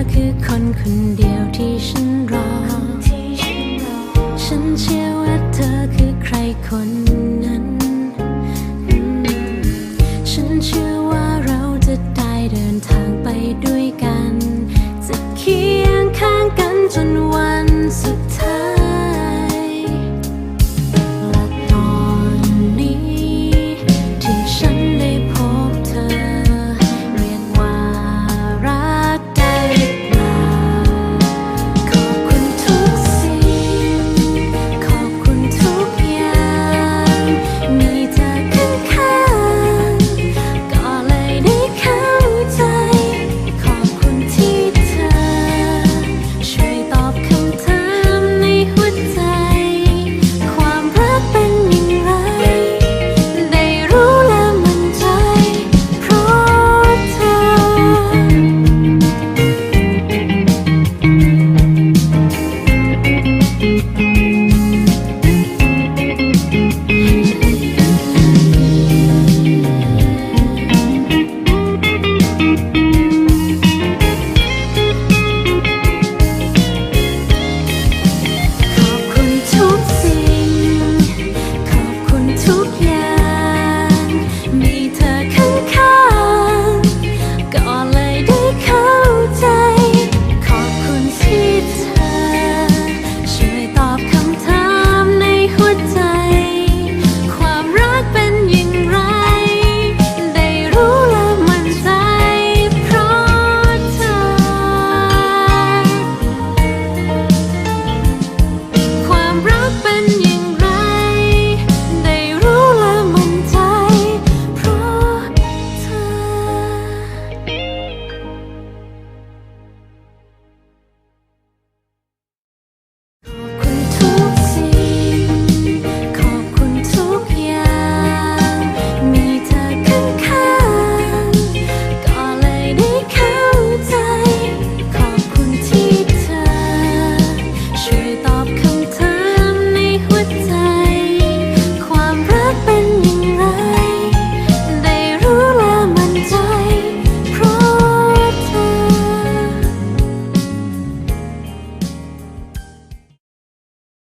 ธอคือคนคนเดียวที่ฉันรอ ฉันเชื่อว่าเธอคือใครคนนั้น ฉันเชื่อว่าเราจะได้เดินทางไปด้วยกัน จะเคียงข้างกันจนวัน